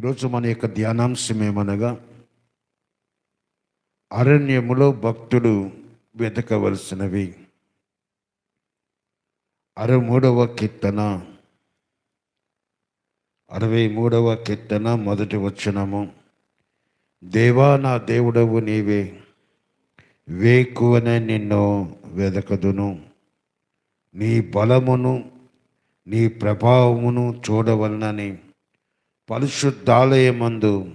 ఈరోజు మన యొక్క ధ్యానాంశం ఏమనగా అరణ్యములో భక్తుడు వెతకవలసినవి. అరవై మూడవ కీర్తన. అరవై మూడవ కీర్తన మొదటి వచనము. దేవా నా దేవుడవు నీవే వేకువనే నిన్ను వెదకదును. నీ బలమును నీ ప్రభావమును చూడవలనని పరిశుద్ధాలయమందు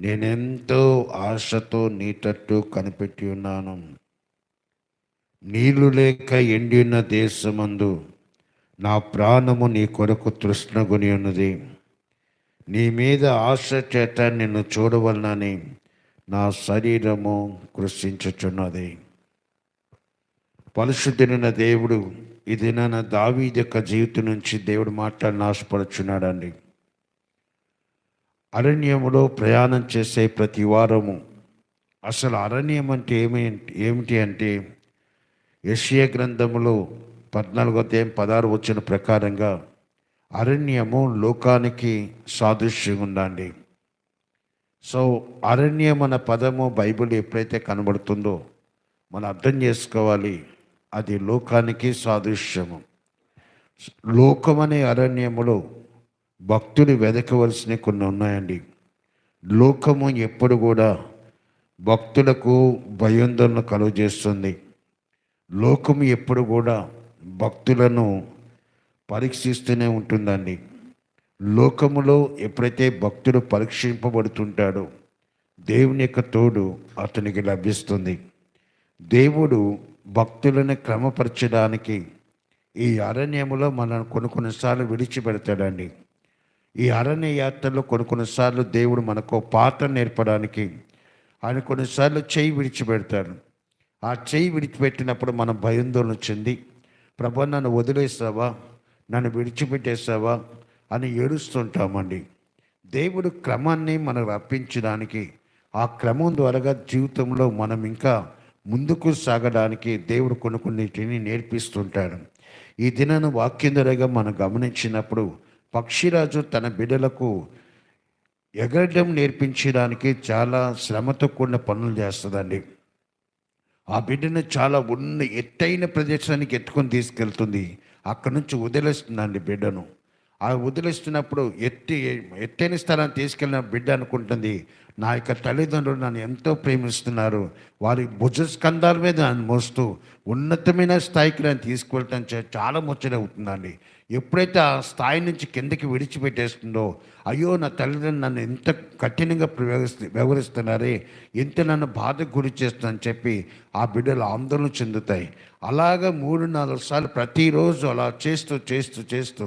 నేనెంతో ఆశతో నీ తట్టు కనిపెట్టి ఉన్నాను. నీళ్ళు లేక ఎండిన దేశమందు నా ప్రాణము నీ కొరకు తృష్ణగుని ఉన్నది. నీ మీద ఆశ చేత నిన్ను చూడవలనని నా శరీరము కృషించుచున్నది. పరిశుద్ధిన దేవుడు ఇది నా దావీ యొక్క జీవితం నుంచి దేవుడు మాట్లాడిన ఆశపడుచున్నాడండి అరణ్యములో ప్రయాణం చేసే ప్రతి వారము. అసలు అరణ్యం అంటే ఏమి ఏమిటి అంటే యశ్య గ్రంథములో పద్నాలుగో అధ్యాయం పదహారు వచ్చిన ప్రకారంగా అరణ్యము లోకానికి సాదృశ్యం ఉందండి సో అరణ్యం అన్న పదము బైబిల్ ఎప్పుడైతే కనబడుతుందో మనం అర్థం చేసుకోవాలి అది లోకానికి సాదృశ్యము. లోకం అనే అరణ్యములో భక్తులు వెదకవలసినవి కొన్ని ఉన్నాయండి. లోకము ఎప్పుడు కూడా భక్తులకు భయోందోళన కలుగజేస్తుంది. లోకము ఎప్పుడు కూడా భక్తులను పరీక్షిస్తూనే ఉంటుందండి. లోకములో ఎప్పుడైతే భక్తుడు పరీక్షింపబడుతుంటాడో దేవుని యొక్క తోడు అతనికి లభిస్తుంది. దేవుడు భక్తులను క్రమపరచడానికి ఈ అరణ్యములో మనం కొన్ని కొన్నిసార్లు విడిచిపెడతాడండి. ఈ అరణ్య యాత్రలో కొన్ని కొన్నిసార్లు దేవుడు మనకు పాత్ర నేర్పడానికి ఆయన కొన్నిసార్లు చేయి విడిచిపెడతాడు ఆ చేయి విడిచిపెట్టినప్పుడు మనం భయాందోళన చెంది ప్రభు నన్ను వదిలేసావా? నన్ను విడిచిపెట్టేసావా? అని ఏడుస్తుంటామండి. దేవుడు క్రమాన్ని మనకు రప్పించడానికి ఆ క్రమం ద్వారా జీవితంలో మనం ఇంకా ముందుకు సాగడానికి దేవుడు కొన్ని కొన్నిటిని నేర్పిస్తుంటాడు. ఈ దినాన్ని వాక్యం మనం గమనించినప్పుడు పక్షిరాజు తన బిడ్డలకు ఎగరడం నేర్పించడానికి చాలా శ్రమతో కూడిన పనులు చేస్తుందండి. ఆ బిడ్డను చాలా ఉన్న ఎత్తైన ప్రదేశానికి ఎత్తుకొని తీసుకెళ్తుంది. అక్కడి నుంచి వదిలేస్తుందండి బిడ్డను. ఆ వదిలేస్తున్నప్పుడు ఎత్తి ఎత్తైన స్థలాన్ని తీసుకెళ్ళిన బిడ్డ అనుకుంటుంది నా యొక్క తల్లిదండ్రులు నన్ను ఎంతో ప్రేమిస్తున్నారు వారి భుజ స్కంధాల మీద నన్ను మోస్తూ ఉన్నతమైన స్థాయికి నన్ను తీసుకువెళ్ళటం చాలా ముచ్చట అవుతుందండి ఎప్పుడైతే ఆ స్థాయి నుంచి కిందకి విడిచిపెట్టేస్తుందో అయ్యో నా తల్లిదండ్రులు నన్ను ఎంత కఠినంగా వ్యవహరిస్తు వ్యవహరిస్తున్నారే ఎంత నన్ను బాధకు గురి చేస్తుందని చెప్పి ఆ బిడ్డలు ఆందోళన చెందుతాయి. అలాగ మూడు నాలుగు సార్లు ప్రతిరోజు అలా చేస్తూ చేస్తూ చేస్తూ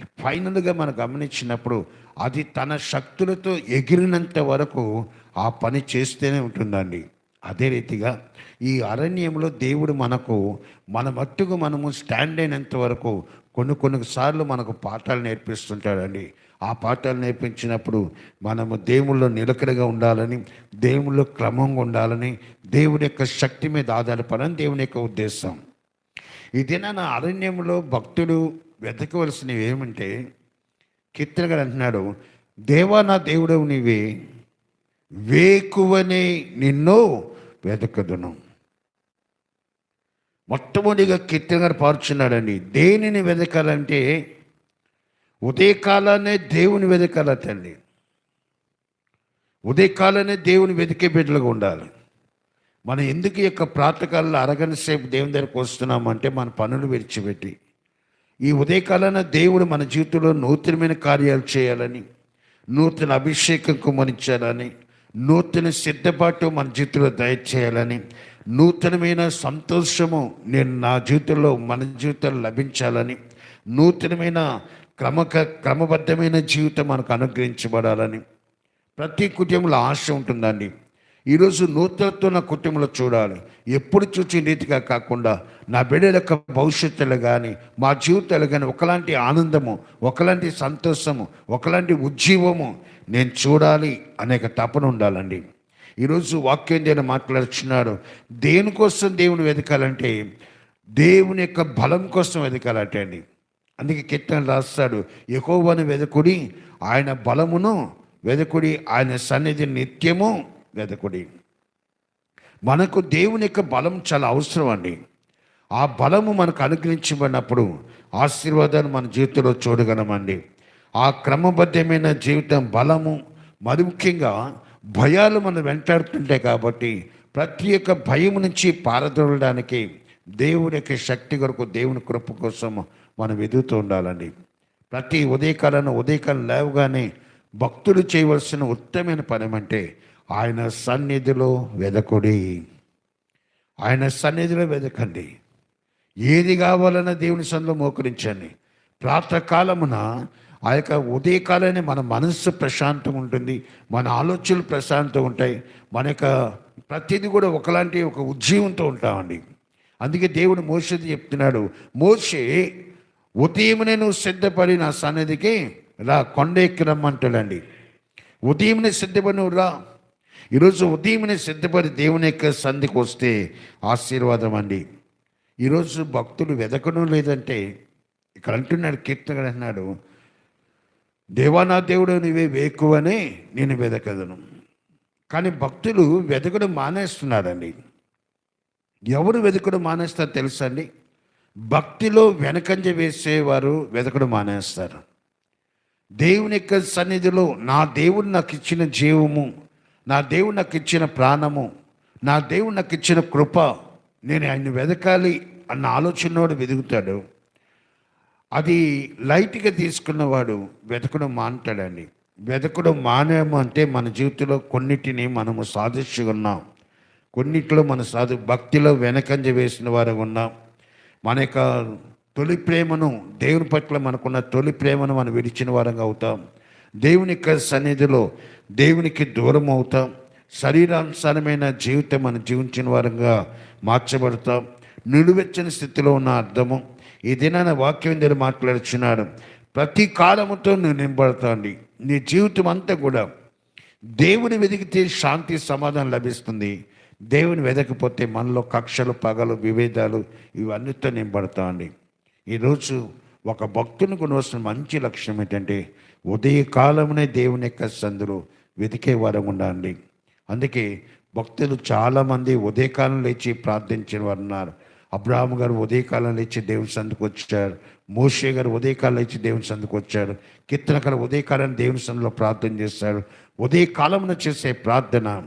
ఫైనల్గా మనం గమనించినప్పుడు అది తన శక్తులతో ఎగిరినంత వరకు ఆ పని చేస్తూనే ఉంటుందండి. అదే రీతిగా ఈ అరణ్యంలో దేవుడు మనకు మన మట్టుకు మనము స్టాండ్ అయినంత వరకు కొన్ని కొన్ని సార్లు మనకు పాఠాలు నేర్పిస్తుంటాడండి. ఆ పాఠాలు నేర్పించినప్పుడు మనము దేవుళ్ళు నిలకడగా ఉండాలని దేవుళ్ళు క్రమంగా ఉండాలని దేవుడి యొక్క శక్తి మీద ఆధారపడని దేవుని యొక్క ఉద్దేశం. ఈ నా అరణ్యంలో భక్తుడు వెతకవలసినవి ఏమంటే కీర్తన గారు అంటున్నాడు దేవా నా దేవుడవు నీవే వేకువనే నిన్ను వెతకదును. మొట్టమొదటిగా కీర్తన గారు పార్చున్నాడండి దేనిని వెతకాలంటే ఉదయకాలానే దేవుని వెతకాల తల్లి. ఉదయకాలనే దేవుని వెతికే బిడ్డలుగా ఉండాలి. మనం ఎందుకు ఈ యొక్క ప్రాతకాలలో అరగని సేపు దేవుని దగ్గరకు వస్తున్నామంటే మన పనులు విడిచిపెట్టి ఈ ఉదయకాలాన దేవుడు మన జీవితంలో నూతనమైన కార్యాలు చేయాలని నూతన అభిషేకం కుమరించాలని నూతన సిద్ధపాటు మన జీవితంలో దయచేయాలని నూతనమైన సంతోషము నేను నా జీవితంలో మన జీవితంలో లభించాలని నూతనమైన క్రమక క్రమబద్ధమైన జీవితం మనకు అనుగ్రహించబడాలని ప్రతి కుటుంబంలో ఆశ ఉంటుందండి. ఈరోజు నూతనతో నా కుటుంబంలో చూడాలి. ఎప్పుడు చూసి నీతిగా కాకుండా నా బిడ్డల యొక్క భవిష్యత్తులో కానీ మా జీవితాలు కానీ ఒకలాంటి ఆనందము ఒకలాంటి సంతోషము ఒకలాంటి ఉజ్జీవము నేను చూడాలి అనేక తపన ఉండాలండి. ఈరోజు వాక్యం దేని మాట్లాడుచున్నాడు. దేనికోసం దేవుని వెతకాలంటే దేవుని యొక్క బలం కోసం వెతకాలంటే అండి. అందుకే కీర్తన రాస్తాడు ఎక్కువని వెదకుడి ఆయన బలమును వెదకుడి ఆయన సన్నిధి నిత్యము వెదకుడి మనకు దేవుని యొక్క బలం చాలా అవసరం అండి ఆ బలము మనకు అనుగ్రహించబడినప్పుడు ఆశీర్వాదాన్ని మన జీవితంలో చూడగలమండి. ఆ క్రమబద్ధమైన జీవితం బలము మరి ముఖ్యంగా భయాలు మనం వెంటాడుతుంటాయి కాబట్టి ప్రతి ఒక్క భయం నుంచి పారదోలడానికి దేవుని యొక్క శక్తి కొరకు దేవుని కృప కోసం మనం ఎదుగుతూ ఉండాలండి. ప్రతి ఉదయకాలను ఉదయకాలం లేవగానే భక్తులు చేయవలసిన ఉత్తమైన పని అంటే ఆయన సన్నిధిలో వెదకుడి. ఆయన సన్నిధిలో వెదకండి. ఏది కావాలన్న దేవుని సన్నిధిలో మోకరించండి. ప్రాతకాలమున ఆ యొక్క ఉదయకాలనే మన మనస్సు ప్రశాంతంగా ఉంటుంది మన ఆలోచనలు ప్రశాంతంగా ఉంటాయి మన యొక్క ప్రతిదీ కూడా ఒకలాంటి ఒక ఉజ్జీవంతో ఉంటామండి. అందుకే దేవుడు మోసేది చెప్తున్నాడు మోసే ఉదయమునే నువ్వు సిద్ధపడి నా సన్నిధికి రా కొండ ఎక్కి రమ్మంటాడండి. ఉదయమునే సిద్ధపడి నువ్వు రా ఈరోజు ఉదయంనే సిద్ధపడి దేవుని యొక్క సంధికి వస్తే ఆశీర్వాదం అండి. ఈరోజు భక్తులు వెదకడం లేదంటే ఇక్కడ అంటున్నాడు కీర్తన అన్నాడు దేవా నా దేవుడు నీవే వేకువనే నేను వెదకదను. కానీ భక్తులు వెదకడం మానేస్తున్నారండి. ఎవరు వెతకడం మానేస్తారు తెలుసా అండి? భక్తిలో వెనకంజ వేసేవారు వెతకడం మానేస్తారు. దేవుని యొక్క సన్నిధిలో నా దేవుడు నాకు ఇచ్చిన జీవము నా దేవుడు నాకు ఇచ్చిన ప్రాణము నా దేవుడు నాకు ఇచ్చిన కృప నేను ఆయన్ని వెదకాలి అన్న ఆలోచనోడు వెతుకుతాడు అది లైట్గా తీసుకున్నవాడు వెతకడం మాంటాడండి వెతకడం మానేము అంటే మన జీవితంలో కొన్నిటిని మనము సాధించుకున్నాం కొన్నిట్లో మన సాధు భక్తిలో వెనకంజ వేసిన వారు ఉన్నాం. మన యొక్క తొలి ప్రేమను దేవుని పట్ల మనకున్న తొలి ప్రేమను మనం విడిచిన వారంగా అవుతాం. దేవుని యొక్క సన్నిధిలో దేవునికి దూరం అవుతాం. శరీరానుసారమైన జీవితం మనం జీవించిన వారంగా మార్చబడతాం. నిలువెచ్చని స్థితిలో ఉన్న అర్థము. ఈ దినాన వాక్యం దగ్గర మాట్లాడుచున్నాడు. ప్రతి కాలముతో నువ్వు నింపడతాండి నీ జీవితం అంతా కూడా దేవుని వెతికితే శాంతి సమాధానం లభిస్తుంది. దేవుని వెదకపోతే మనలో కక్షలు పగలు విభేదాలు నింపడతా అండి ఈరోజు ఒక భక్తునికి ఉండవలసిన మంచి లక్ష్యం ఏంటంటే ఉదయకాలమునే దేవుని యొక్క సందులో వెతికే వారం ఉండండి. అందుకే భక్తులు చాలామంది ఉదయకాలం లేచి ప్రార్థించిన వారు ఉన్నారు అబ్రాహం గారు ఉదయకాలం లేచి దేవుని సందుకు వచ్చారు. మోషే గారు ఉదయకాలం లేచి దేవుని సందుకు వచ్చారు. కీర్తన గారు ఉదయకాలం దేవుని సందులో ప్రార్థన చేస్తారు ఉదయకాలమున చేసే ప్రార్థన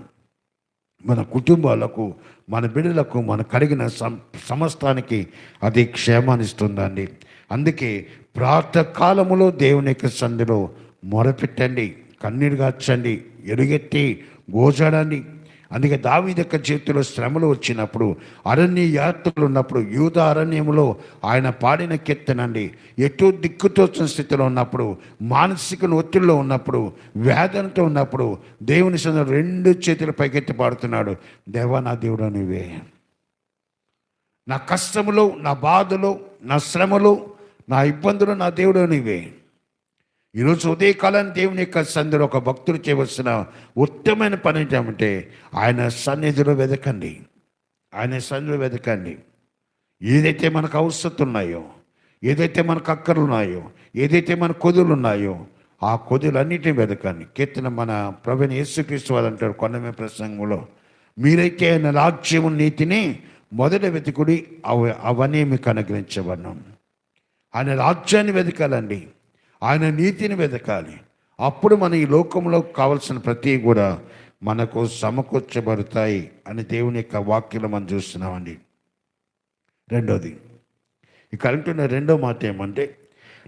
మన కుటుంబాలకు మన బిడ్డలకు మన కలిగిన సం సమస్తానికి అది క్షేమాన్నిస్తుందండి అందుకే ప్రాతకాలములో దేవుని యొక్క సంధిలో మొరపెట్టండి కన్నీరు గార్చండి ఎరుగెత్తి గోజాడండి. అందుకే దావీదు యొక్క చేతిలో శ్రమలు వచ్చినప్పుడు అరణ్య యాత్రలు ఉన్నప్పుడు యూద అరణ్యంలో ఆయన పాడిన కీర్తనండి ఎటు దిక్కుతోచిన స్థితిలో ఉన్నప్పుడు మానసిక ఒత్తిడిలో ఉన్నప్పుడు వేదనతో ఉన్నప్పుడు దేవుని సంద రెండు చేతులు పైకెత్తి పాడుతున్నాడు దేవా నా దేవుడు నీవే నా కష్టములో నా బాధలో నా శ్రమలో నా ఇబ్బందులు నా దేవుడు నీవే. ఈరోజు ఉదయకాలం దేవుని యొక్క సన్నిధిలో ఒక భక్తుడు చేయవలసిన ఉత్తమైన పని ఏమంటే ఆయన సన్నిధిలో వెదకండి. ఆయన సన్నిధిలో వెదకండి. ఏదైతే మనకు అవసరం ఉన్నాయో ఏదైతే మనకు అక్కర్లు ఉన్నాయో ఏదైతే మన కొదులు ఉన్నాయో ఆ కొదులన్నిటిని వెదకండి. కీర్తన మన ప్రవీణ యేసుక్రీస్తు వారు అంటారు కొండమే ప్రసంగంలో మీరైతే ఆయన రాజ్యము నీతిని మొదట వెతుకుడి అవ అవన్నీ మీకు అనుగ్రహించబడినాం. ఆయన రాజ్యాన్ని వెతకాలండి ఆయన నీతిని వెతకాలి అప్పుడు మన ఈ లోకంలో కావలసిన ప్రతి కూడా మనకు సమకూర్చబడతాయి అని దేవుని యొక్క వాక్యలు మనం చూస్తున్నామండి. రెండోది ఇక అంటున్న రెండో మాట ఏమంటే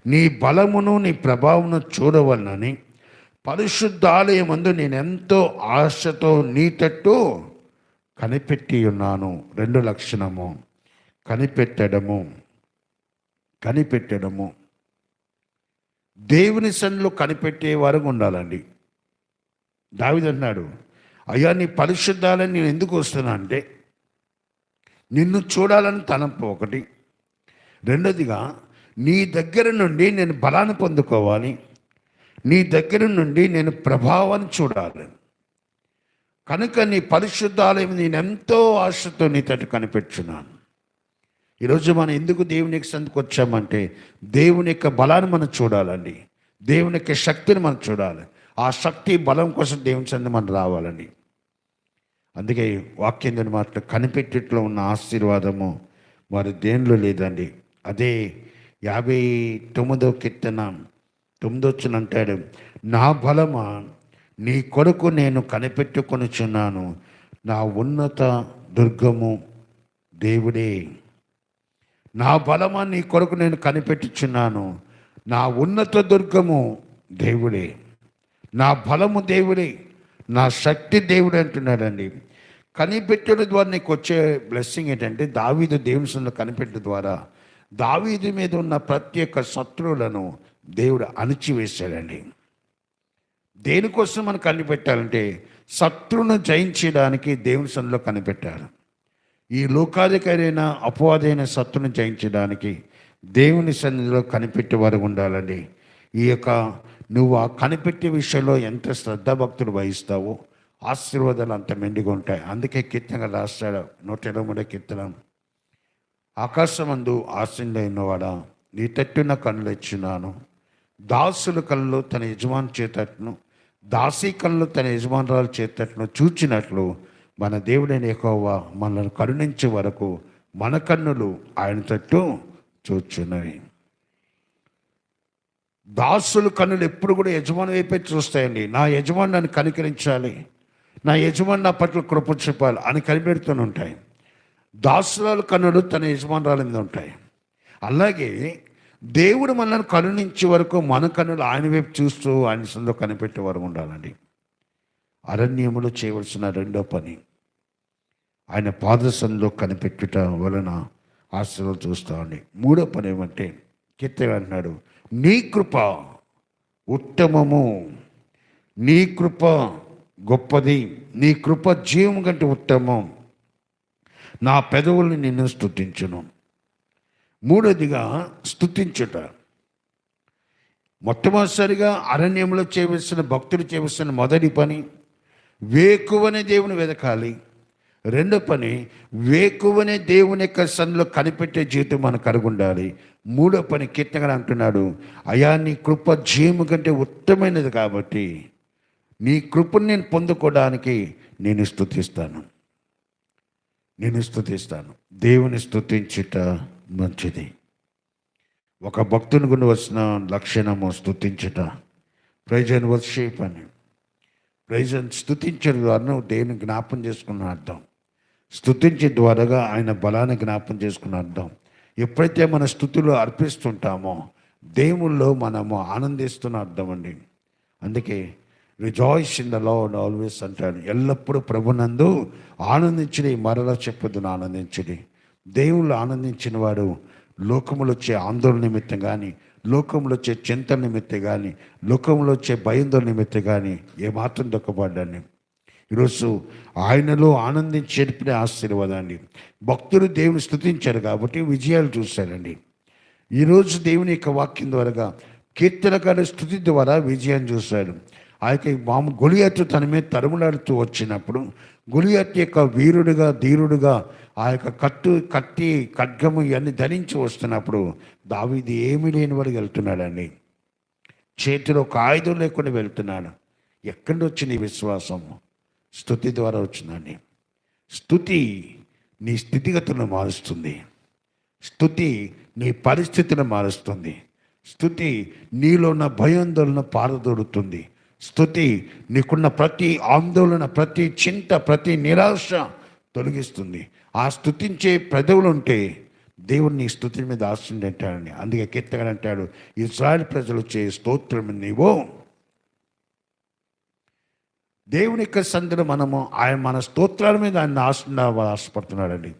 నీ బలమును నీ ప్రభావమును చూడవలనని పరిశుద్ధాలయమందు నేను ఎంతో ఆశతో నీటట్టు కనిపెట్టి ఉన్నాను. రెండు లక్షణము కనిపెట్టడము. కనిపెట్టడము. దేవుని సన్నిలో కనిపెట్టే వరకు ఉండాలండి. దావిది అన్నాడు అయ్యా నీ పరిశుద్ధాలని నేను ఎందుకు వస్తున్నా? అంటే నిన్ను చూడాలని తలంపు ఒకటి. రెండోదిగా నీ దగ్గర నుండి నేను బలాన్ని పొందుకోవాలి. నీ దగ్గర నుండి నేను ప్రభావాన్ని చూడాలి. కనుక నీ పరిశుద్ధాలయం నేను ఎంతో ఆశతో నీ తట్టు కనిపెట్టున్నాను ఈరోజు మనం ఎందుకు దేవుని యొక్క సందుకు వచ్చామంటే దేవుని యొక్క బలాన్ని మనం చూడాలండి. దేవుని యొక్క శక్తిని మనం చూడాలి. ఆ శక్తి బలం కోసం దేవుని సంది మనం రావాలండి. అందుకే వాక్యం దాని మాటలు కనిపెట్టిట్లో ఉన్న ఆశీర్వాదము వారి దేనిలో లేదండి. అదే యాభై తొమ్మిదో కీర్తన తొమ్మిదొచ్చున అంటాడు నా బలమా నీ కొరకు నేను కనిపెట్టుకొనుచున్నాను. నా ఉన్నత దుర్గము దేవుడే. నా బలమా నీ కొరకు నేను కనిపెట్టుచున్నాను. నా ఉన్నత దుర్గము దేవుడే. నా బలము దేవుడే. నా శక్తి దేవుడు అంటున్నాడండి. కనిపెట్టడం ద్వారా నీకు వచ్చే బ్లెస్సింగ్ ఏంటంటే దావీదు దేవుని కనిపెట్టడం ద్వారా దావీదు మీద ఉన్న ప్రత్యేక శత్రువులను దేవుడు అణిచివేశాడండి. దేనికోసం మనం కనిపెట్టాలంటే శత్రువును జయించడానికి దేవుని సన్నిలో కనిపెట్టాడు. ఈ లోకాధికారైన అపవాదైన సత్తును జయించడానికి దేవుని సన్నిధిలో కనిపెట్టి వారు ఉండాలండి. ఈ యొక్క నువ్వు ఆ కనిపెట్టే విషయంలో ఎంత శ్రద్ధాభక్తులు వహిస్తావో ఆశీర్వాదాలు అంత మెండుగా ఉంటాయి. అందుకే కీర్తనగా రాస్తాడు నూట ఇరవై మూడో కీర్తన. ఆకాశమందు ఆశీలైనవాడా నీ తట్టున కళ్ళు ఇచ్చినాను దాసుల కళ్ళు తన యజమాని చేతట్ను దాసీ కళ్ళు తన యజమానురాలు చేతట్ను చూచినట్లు మన దేవుడైన ఎక్కువ మనల్ని కరుణించే వరకు మన కన్నులు ఆయన తట్టు చూచున్నవి. దాసుల కన్నులు ఎప్పుడు కూడా యజమాని వైపే చూస్తాయండి. నా యజమాని నన్ను కనికరించాలి. నా యజమాని నా పట్ల కృప చూపాలి అని కనిపెడుతూనే ఉంటాయి. దాసుల కన్నులు తన యజమానురాల మీద ఉంటాయి. అలాగే దేవుడు మనల్ని కరుణించే వరకు మన కన్నులు ఆయన వైపు చూస్తూ ఆయన సందో కనిపెట్టే వరకు ఉండాలండి. అరణ్యములో చేయవలసిన రెండో పని. ఆయన పాదశంలో కనిపెట్టుట వలన ఆశలు చూస్తామండి మూడో పని ఏమంటే కీర్తన అంటున్నాడు నీ కృప ఉత్తమము నీ కృప గొప్పది నీ కృప జీవం కంటే ఉత్తమం నా పెదవుల్ని నిన్ను స్థుతించును మూడోదిగా స్థుతించుట మొట్టమొదటిసారిగా అరణ్యంలో చేయవలసిన భక్తులు చేయవలసిన మొదటి పని వేకువనే దేవుని వెదకాలి. రెండో పని వేకువనే దేవుని యొక్క సన్లో కనిపెట్టే జీవితం మనకు కనుగొండాలి. మూడో పని కీర్తనగా అంటున్నాడు అయా నీ కృప జీము కంటే ఉత్తమైనది కాబట్టి నీ కృపను నేను పొందుకోవడానికి నేను స్థుతిస్తాను నేను స్థుతిస్తాను దేవుని స్థుతించుట మంచిది. ఒక భక్తుని గుండి వచ్చిన లక్షణము స్తుతించుట. ప్రైజన్ వర్షిప్ అని ప్రైజన్ స్తుతించడం ద్వారా దేవుని జ్ఞాపం చేసుకున్న అర్థం. స్తుతించే ద్వారాగా ఆయన బలాన్ని జ్ఞాపం చేసుకున్న అర్థం. ఎప్పుడైతే మన స్థుతులు అర్పిస్తుంటామో దేవుల్లో మనము ఆనందిస్తున్న అర్థం అండి. అందుకే rejoice in the Lord always అంటాడు ఎల్లప్పుడూ ప్రభునందు ఆనందించడి మరలా చెప్పొద్దును ఆనందించడి. దేవుళ్ళు ఆనందించిన వాడు లోకములు వచ్చే ఆందోళన నిమిత్తం కానీ లోకంలో వచ్చే చింత నిమిత్తం కానీ లోకంలో వచ్చే భయంతో నిమిత్తం కానీ ఏమాత్రం దుఃఖపడ్డాన్ని ఈరోజు ఆయనలో ఆనందించేటిపే ఆశీర్వాదాన్ని భక్తులు దేవుని స్థుతించారు కాబట్టి విజయాలు చూశారండి. ఈరోజు దేవుని యొక్క వాక్యం ద్వారా కీర్తనకారు స్థుతి ద్వారా విజయాన్ని చూశాడు ఆ యొక్క మాము గొలియత్తు తన మీద తరుములాడుతూ వచ్చినప్పుడు గొలియత్తు యొక్క వీరుడుగా ధీరుడుగా ఆ యొక్క కట్టు కత్తి ఖడ్గము ఇవన్నీ ధరించి వస్తున్నప్పుడు దావీది ఏమీ లేని వాడికి వెళ్తున్నాడండి. చేతిలో ఒక ఆయుధం లేకుండా వెళ్తున్నాడు. ఎక్కడి నుంచి నీ విశ్వాసం స్థుతి ద్వారా వచ్చిందండి. స్థుతి నీ స్థితిగతులను మారుస్తుంది. స్థుతి నీ పరిస్థితిని మారుస్తుంది. స్థుతి నీలో ఉన్న భయాందోళన పారదోడుతుంది. స్థుతి నీకున్న ప్రతి ఆందోళన ప్రతి చింత ప్రతి నిరాశ తొలగిస్తుంది. ఆ స్థుతించే పెదవులు ఉంటే దేవుడు నీ స్థుతి మీద ఆశిండి అంటాడని అందుకే కీర్తన అంటాడు ఇస్రాయల్ ప్రజలు చే స్తోత్రం నీవు. దేవుని యొక్క సంధిలో మనము ఆయన మన స్తోత్రాల మీద ఆయన ఆశ ఆశపడుతున్నాడండి.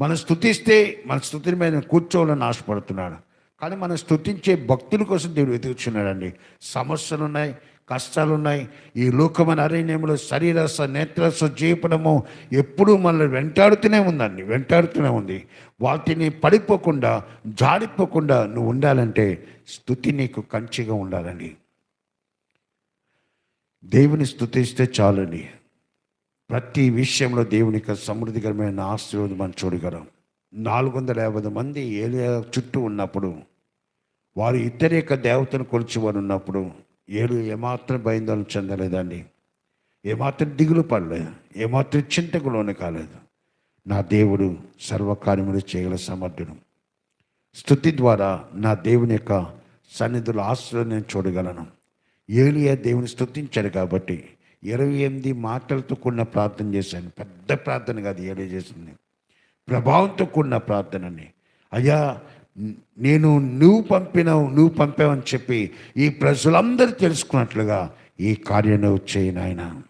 మనం స్థుతిస్తే మన స్థుతిని మీద కూర్చోవాలని ఆశపడుతున్నాడు. కానీ మనం స్థుతించే భక్తుల కోసం దేవుడు వెతుకుతున్నాడండి సమస్యలు ఉన్నాయి కష్టాలు ఉన్నాయి ఈ లోకమైన అరణ్యంలో శరీరస నేత్రస జీవనము ఎప్పుడూ మనల్ని వెంటాడుతూనే ఉందండి వెంటాడుతూనే ఉంది. వాటిని పడిపోకుండా జాడిపోకుండా నువ్వు ఉండాలంటే స్థుతి నీకు కంచిగా ఉండాలండి. దేవుని స్థుతిస్తే చాలండి. ప్రతి విషయంలో దేవుని యొక్క సమృద్ధికరమైన ఆశీర్వాదం మనం చూడగలం. నాలుగు వందల యాభై మంది ఏలియా చుట్టూ ఉన్నప్పుడు వారు ఇతరేక యొక్క దేవతను కొలిచేవారు ఉన్నప్పుడు ఏడు ఏమాత్రం భయాందోళన చెందలేదండి. ఏమాత్రం దిగులు పడలేదు. ఏమాత్రం చింతకు లోను కాలేదు. నా దేవుడు సర్వకార్యములు చేయగల సమర్థుడు. స్థుతి ద్వారా నా దేవుని యొక్క సన్నిధుల ఆస్తులు నేను చూడగలను. ఏలియా దేవుని స్థుతించాడు కాబట్టి ఇరవై ఎనిమిది మాటలతో కూడిన ప్రార్థన చేశాను. పెద్ద ప్రార్థన కాదు ఏలియా చేసింది. ప్రభావంతో కూడిన ప్రార్థనని. అయ్యా నేను నువ్వు పంపినావు నువ్వు పంపావని చెప్పి ఈ ప్రజలందరూ తెలుసుకున్నట్లుగా ఈ కార్యం నువ్వు చేయి నాయన.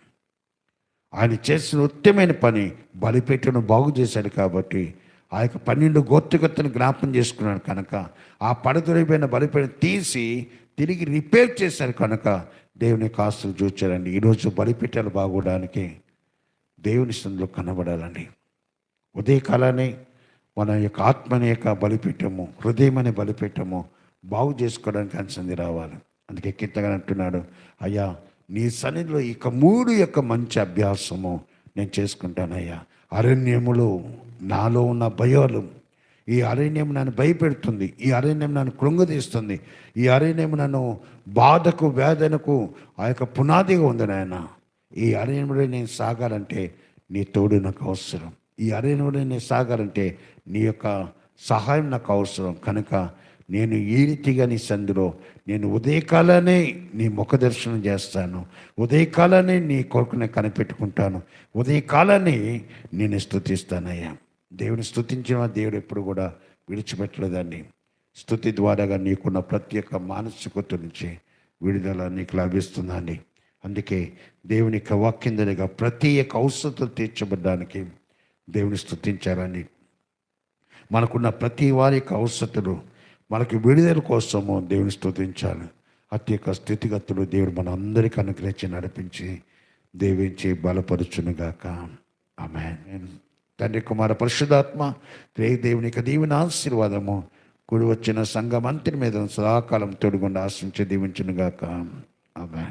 ఆయన చేసిన ఉత్తమైన పని బలిపెట్టును బాగు చేశాడు కాబట్టి ఆ యొక్క పన్నెండు గోత్రికతను జ్ఞాపం చేసుకున్నాడు కనుక ఆ పడతొలిపోయిన బలిపీఠం తీసి తిరిగి రిపేర్ చేశారు కనుక దేవుని కాస్తులు చూచారండి. ఈరోజు బలిపెట్టాలు బాగోడానికి దేవుని సందులో కనబడాలండి. ఉదయకాలానే మన యొక్క ఆత్మని యొక్క బలిపీఠము హృదయం అనే బలిపెట్టము బాగు చేసుకోవడానికి అనుసంది రావాలి. అందుకే కీర్తగా అంటున్నాడు అయ్యా నీ సన్నిధిలో ఇక మూడు యొక్క మంచి అభ్యాసము నేను చేసుకుంటానయ్యా. అరణ్యములో నాలో ఉన్న భయాలు ఈ అరణ్యం నన్ను భయపెడుతుంది ఈ అరణ్యం నన్ను కృంగదీస్తుంది ఈ అరణ్యం నన్ను బాధకు వేదనకు ఆ యొక్క పునాదిగా ఉంది నాయన. ఈ అరణ్యంలో నేను సాగాలంటే నీ తోడు నాకు అవసరం. ఈ అరణ్యంలో నేను సాగాలంటే నీ యొక్క సహాయం నాకు అవసరం. కనుక నేను ఈ రీతిగా నీ సందులో నేను ఉదయకాలనే నీ ముఖ దర్శనం చేస్తాను. ఉదయకాలనే నీ కొరకునే కనిపెట్టుకుంటాను. ఉదయకాలనే నేను స్థుతిస్తానయ్యా దేవుని స్థుతించిన దేవుడు ఎప్పుడు కూడా విడిచిపెట్టలేదండి. స్థుతి ద్వారాగా నీకున్న ప్రతి ఒక్క మానసికత నుంచి విడుదల నీకు లభిస్తుందండి. అందుకే దేవుని యొక్క వాక్యం ప్రతి ఒక్క అవసరం తీర్చబడ్డానికి దేవుని స్తుతించాలని మనకున్న ప్రతి వారి యొక్క అవసరతలు మనకి విడుదల కోసము దేవుని స్థుతించాలి అతి యొక్క స్థితిగతులు దేవుడు మన అందరికీ అనుగ్రహించి నడిపించి దేవించి బలపరుచునుగాక. ఆమె తండ్రి కుమార పరిశుధాత్మ రే దేవుని యొక్క దీవెన ఆశీర్వాదము గుడి వచ్చిన సంఘమంతటి మీద సదాకాలం తోడుగుండా ఆశించి దీవించునుగాక. ఆమె